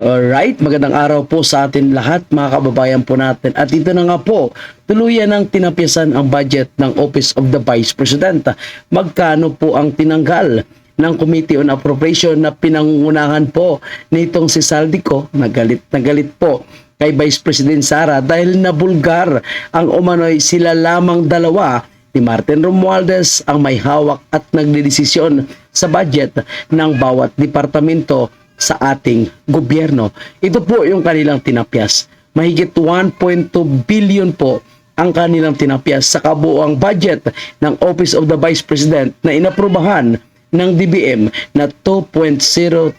Alright, magandang araw po sa atin lahat mga kababayan po natin. At ito na nga po, tuluyan ng tinapyasan ang budget ng Office of the Vice President. Magkano po ang tinanggal ng Committee on Appropriation na pinangunahan po nitong si Saldico, nagalit na galit po kay Vice President Sara dahil nabulgar ang umano'y sila lamang dalawa ni Martin Romualdez ang may hawak at nagdedesisyon sa budget ng bawat departamento sa ating gobyerno. Ito po yung kanilang tinapyas. Mahigit 1.2 billion po ang kanilang tinapyas sa kabuuang budget ng Office of the Vice President na inaprubahan ng DBM na 2.03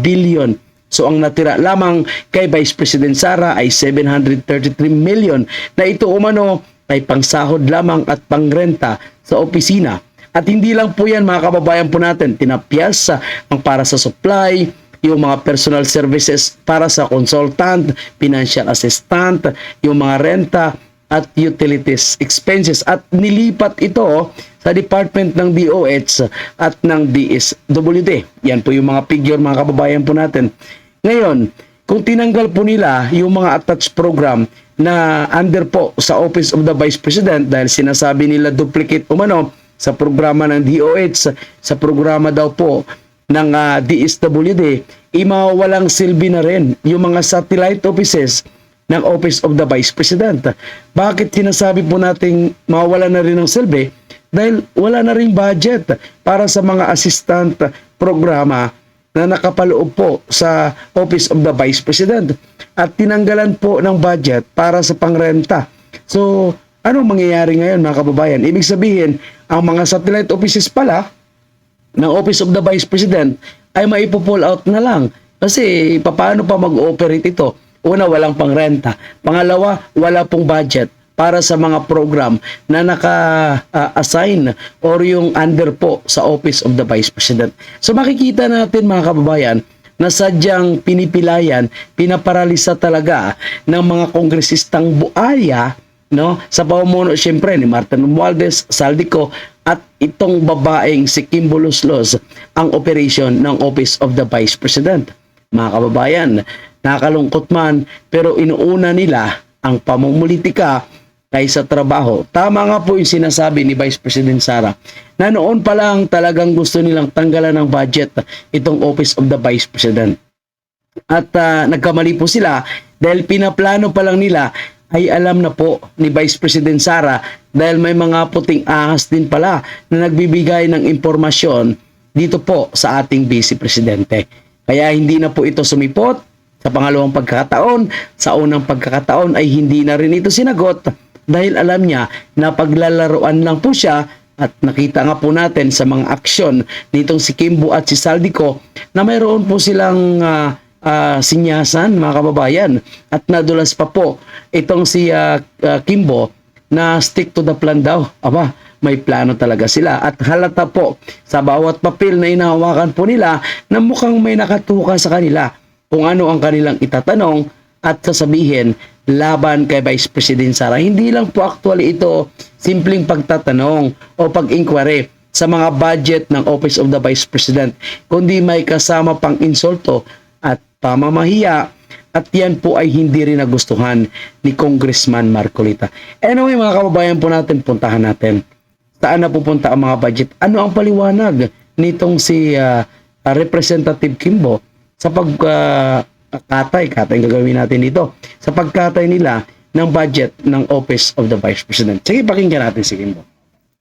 billion. So ang natira lamang kay Vice President Sara ay 733 million na ito umano ay pangsahod lamang at pangrenta sa opisina. At hindi lang po yan mga kababayan po natin, tinapyas sa- ang para sa supply, yung mga personal services para sa consultant, financial assistant, yung mga renta at utilities expenses at nilipat ito sa department ng DOH at ng DSWD. Yan po yung mga figure mga kababayan po natin. Ngayon, kung tinanggal po nila yung mga attached program na under po sa Office of the Vice President dahil sinasabi nila duplicate umano sa programa ng DOH, sa programa daw po ng ah, DSWD, imawalang silbi na rin yung mga satellite offices ng Office of the Vice President. Bakit sinasabi po nating mawala na rin ng silbi? Dahil wala na rin budget para sa mga assistant programa na nakapaloob po sa Office of the Vice President at tinanggalan po ng budget para sa pangrenta. So, anong mangyayari ngayon mga kababayan? Ibig sabihin, ang mga satellite offices pala ng Office of the Vice President ay maipo-pull out na lang. Kasi paano pa mag-ooperate ito? Una, walang pangrenta. Pangalawa, wala pong budget para sa mga program na naka-assign or yung under po sa Office of the Vice President. So makikita natin mga kababayan na sadyang pinipilayan, pinaparalisa talaga ng mga kongresistang buaya no sa pamumuno syempre ni Martin Romualdez, Saldico at itong babaeng si Kimbo Loslos ang operation ng Office of the Vice President. Mga kababayan, nakakalungkot man pero inuuna nila ang pamumulitika kaysa trabaho. Tama nga po yung sinasabi ni Vice President Sara na noon pa lang talagang gusto nilang tanggalan ng budget itong Office of the Vice President. At ah, nagkamali po sila dahil pinaplano pa lang nila ay alam na po ni Vice President Sara dahil may mga puting ahas din pala na nagbibigay ng impormasyon dito po sa ating Vice Presidente. Kaya hindi na po ito sumipot sa pangalawang pagkakataon. Sa unang pagkakataon ay hindi na rin ito sinagot dahil alam niya na paglalaroan lang po siya at nakita nga po natin sa mga aksyon nitong si Kimbo at si Saldico na mayroon po silang ah, ah, sinyasan mga kababayan at nadulas pa po itong si ah, ah, Kimbo na stick to the plan daw. Aba, may plano talaga sila at halata po sa bawat papel na inahawakan po nila na mukhang may nakatuka sa kanila kung ano ang kanilang itatanong at sasabihin laban kay Vice President Sara. Hindi lang po actually ito simpleng pagtatanong o pag-inquiry sa mga budget ng Office of the Vice President, kundi may kasama pang insulto pamamahiya at yan po ay hindi rin nagustuhan ni Congressman Marcolita. Anyway mga kababayan po natin, puntahan natin. Saan na pupunta ang mga budget? Ano ang paliwanag nitong si ah, Representative Kimbo sa pag ah, katay, gagawin natin dito, sa pagkatay nila ng budget ng Office of the Vice President. Sige, pakinggan natin si Kimbo.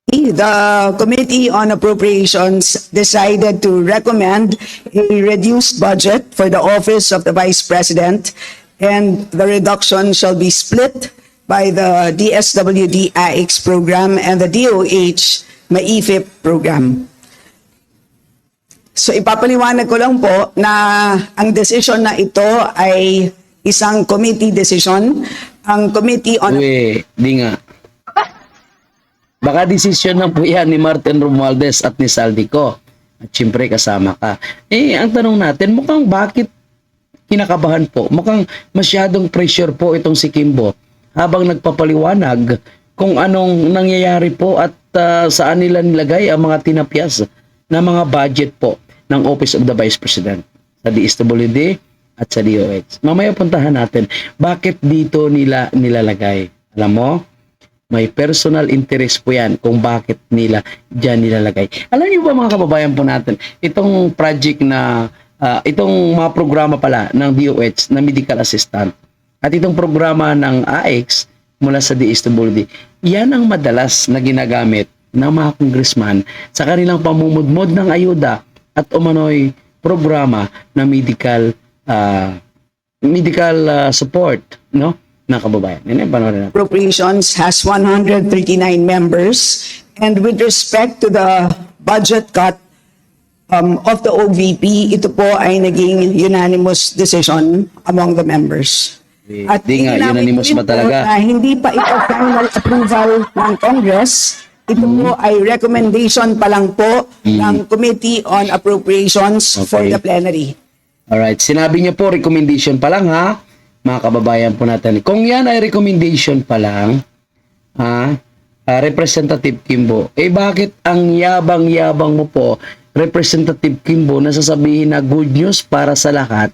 The Committee on Appropriations decided to recommend a reduced budget for the Office of the Vice President, and the reduction shall be split by the DSWD AX program and the DOH MAIFIP program. So ipapaliwanag ko lang po na ang decision na ito ay isang committee decision. Ang Committee on Uwe, di nga. Baka desisyon lang po yan ni Martin Romualdez at ni Saldico. At syempre kasama ka. Eh, ang tanong natin, mukhang bakit kinakabahan po? Mukhang masyadong pressure po itong si Kimbo habang nagpapaliwanag kung anong nangyayari po at ah, saan nila nilagay ang mga tinapyas na mga budget po ng Office of the Vice President sa DSWD at sa DOH. Mamaya puntahan natin bakit dito nila nilalagay. Alam mo? May personal interest po yan kung bakit nila dyan nilalagay. Alam niyo ba mga kababayan po natin, itong project na, ah, itong mga programa pala ng DOH na medical assistant at itong programa ng AX mula sa DSWD, yan ang madalas na ginagamit ng mga congressman sa kanilang pamumudmod ng ayuda at umano'y programa na medical ah, medical ah, support no ng kababayan. Yan yung panoorin natin. Appropriations has 139 members. And with respect to the budget cut um, of the OVP, ito po ay naging unanimous decision among the members. Di nga, unanimous ba po talaga? Na hindi pa ito final approval ng Congress. Ito po Hmm. ay recommendation pa lang po ng Committee on Appropriations for Okay. the plenary. Alright, sinabi niya po recommendation pa lang ha, mga kababayan po natin. Kung yan ay recommendation pa lang, ha, ah, Representative Kimbo, eh bakit ang yabang-yabang mo po, Representative Kimbo, na sasabihin na good news para sa lahat?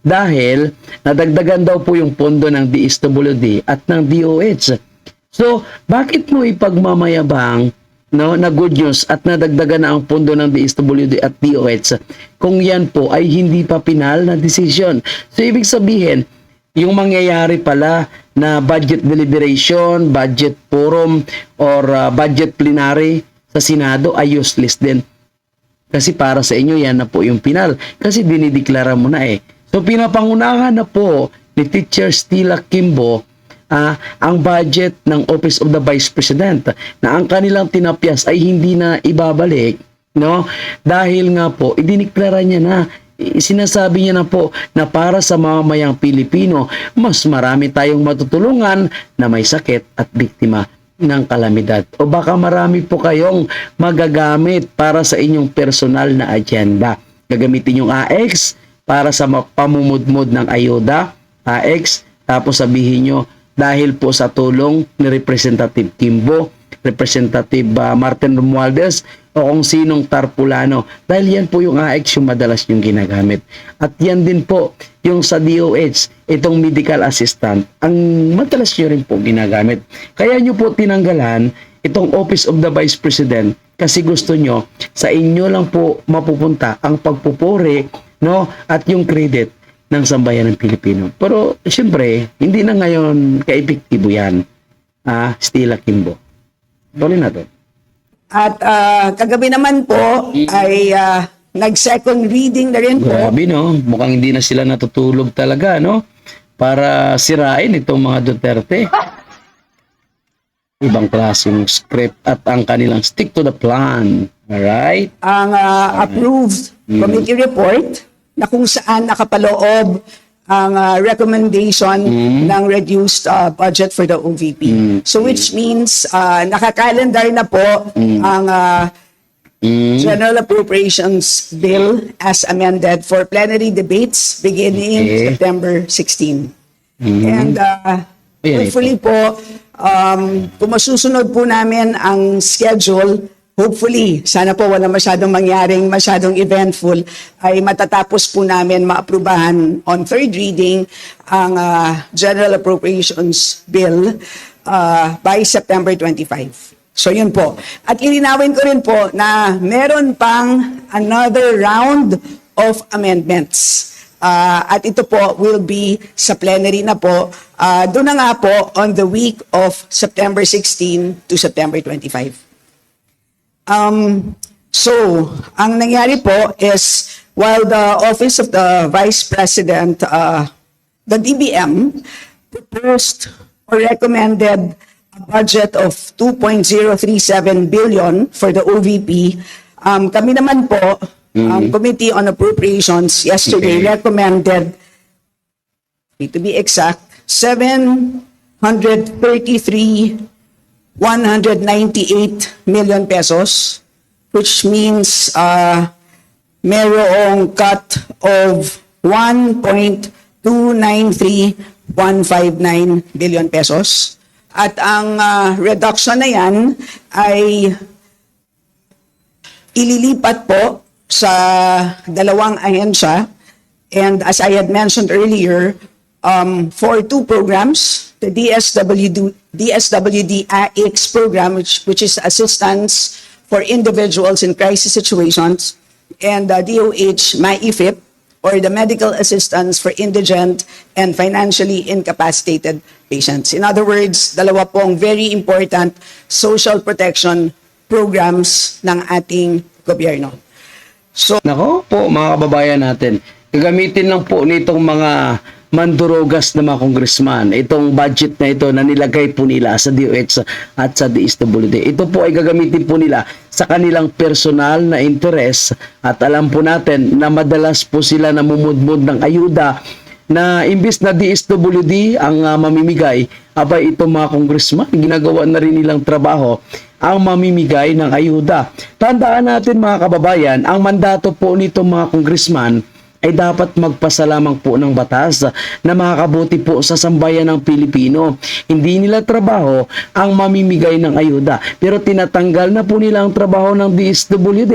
Dahil nadagdagan daw po yung pondo ng DSWD at ng DOH. So, bakit mo ipagmamayabang no, na good news at nadagdagan na ang pondo ng DSWD at DOH kung yan po ay hindi pa pinal na decision. So, ibig sabihin, yung mangyayari pala na budget deliberation, budget forum, or uh, budget plenary sa Senado ay useless din. Kasi para sa inyo yan na po yung pinal. Kasi dinideklara mo na eh. So pinapangunahan na po ni Teacher Stila Kimbo ah, ang budget ng Office of the Vice President na ang kanilang tinapyas ay hindi na ibabalik no dahil nga po idineklara niya na sinasabi niya na po na para sa mamamayang Pilipino mas marami tayong matutulungan na may sakit at biktima ng kalamidad. O baka marami po kayong magagamit para sa inyong personal na agenda. Gagamitin yung AX para sa pamumudmod ng ayuda, AX, tapos sabihin nyo, dahil po sa tulong ni Representative Kimbo, Representative ah, Martin Romualdez, o kung sinong Tarpulano. Dahil yan po yung AX yung madalas yung ginagamit. At yan din po yung sa DOH, itong medical assistant, ang madalas nyo rin po ginagamit. Kaya nyo po tinanggalan itong Office of the Vice President kasi gusto nyo sa inyo lang po mapupunta ang pagpupuri no at yung credit ng sambayan ng Pilipino. Pero siyempre, hindi na ngayon kaepektibo yan. Ah, Stila Kimbo. Tuloy natin. At ah, kagabi naman po ay ah, nag-second reading na rin po Grabe no, mukhang hindi na sila natutulog talaga no para sirain itong mga Duterte. Ibang klaseng script at ang kanilang stick to the plan. Alright? ang ah, approved committee report na kung saan nakapaloob ang ah, recommendation ng reduced ah, budget for the OVP. So which means ah, naka-calendar na po ang ah, Mm. General Appropriations Bill as amended for plenary debates beginning Okay. September 16. And uh, hopefully po, um, kung masusunod po namin ang schedule, hopefully, sana po wala masyadong mangyaring, masyadong eventful, ay matatapos po namin maaprubahan on third reading ang uh, General Appropriations Bill uh, by September 25. So yun po. At ilinawin ko rin po na meron pang another round of amendments. Ah, at ito po will be sa plenary na po. Ah, doon na nga po on the week of September 16 to September 25. Um, so, ang nangyari po is while the Office of the Vice President, uh, the DBM, proposed or recommended a budget of 2.037 billion for the OVP, um, kami naman po, ang Committee on Appropriations yesterday Okay. recommended, to be exact, 733 198 million pesos, which means uh, merong cut of 1.293159 billion pesos. At ang uh, reduction na yan ay ililipat po sa dalawang ahensya And as I had mentioned earlier, um, for two programs, the DSWD, DSWD AX program, which, which is assistance for individuals in crisis situations, and the DOH MyIFIP, or the medical assistance for indigent and financially incapacitated patients. In other words, dalawa pong very important social protection programs ng ating gobyerno. So, Nako po mga kababayan natin, gagamitin lang po nitong mga mandurugas na mga congressman itong budget na ito na nilagay po nila sa DOH at sa DSWD. Ito po ay gagamitin po nila sa kanilang personal na interes at alam po natin na madalas po sila namumudmud ng ayuda na imbis na DSWD ang ah, mamimigay, abay itong mga congressman, ginagawa na rin nilang trabaho ang mamimigay ng ayuda. Tandaan natin mga kababayan, ang mandato po nitong mga congressman ay dapat magpasalamang po ng batas na makakabuti po sa sambayan ng Pilipino. Hindi nila trabaho ang mamimigay ng ayuda. Pero tinatanggal na po nila ang trabaho ng DSWD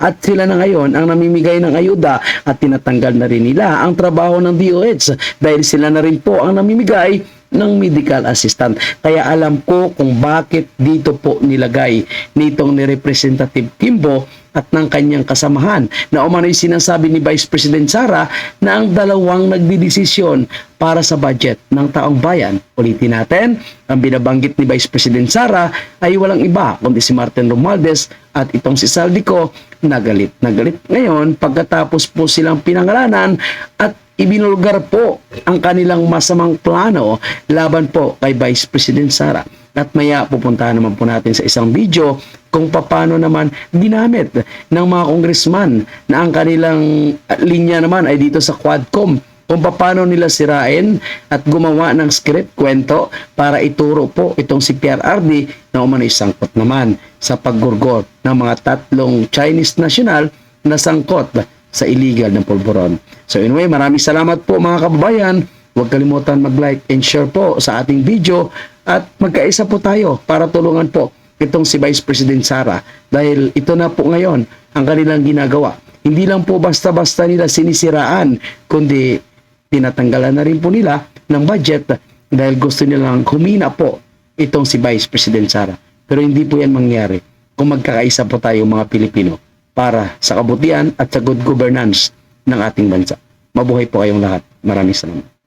at sila na ngayon ang namimigay ng ayuda at tinatanggal na rin nila ang trabaho ng DOH dahil sila na rin po ang namimigay ng medical assistant. Kaya alam ko kung bakit dito po nilagay nitong ni Representative Kimbo at ng kanyang kasamahan na umano'y sinasabi ni Vice President Sara na ang dalawang nagdidesisyon para sa budget ng taong bayan. Ulitin natin, ang binabanggit ni Vice President Sara ay walang iba kundi si Martin Romualdez at itong si Saldico nagalit. Nagalit ngayon pagkatapos po silang pinangalanan at ibinulgar po ang kanilang masamang plano laban po kay Vice President Sara. At maya pupuntahan naman po natin sa isang video kung paano naman ginamit ng mga congressman na ang kanilang linya naman ay dito sa Quadcom kung paano nila sirain at gumawa ng script, kwento para ituro po itong si PRRD na umano'y sangkot naman sa paggurgor ng mga tatlong Chinese national na sangkot sa illegal ng pulburon. So anyway, maraming salamat po mga kababayan. Huwag kalimutan mag-like and share po sa ating video at magkaisa po tayo para tulungan po itong si Vice President Sara dahil ito na po ngayon ang kanilang ginagawa. Hindi lang po basta-basta nila sinisiraan kundi tinatanggalan na rin po nila ng budget dahil gusto nilang humina po itong si Vice President Sara. Pero hindi po yan mangyari kung magkakaisa po tayo mga Pilipino para sa kabutihan at sa good governance ng ating bansa. Mabuhay po kayong lahat. Maraming salamat.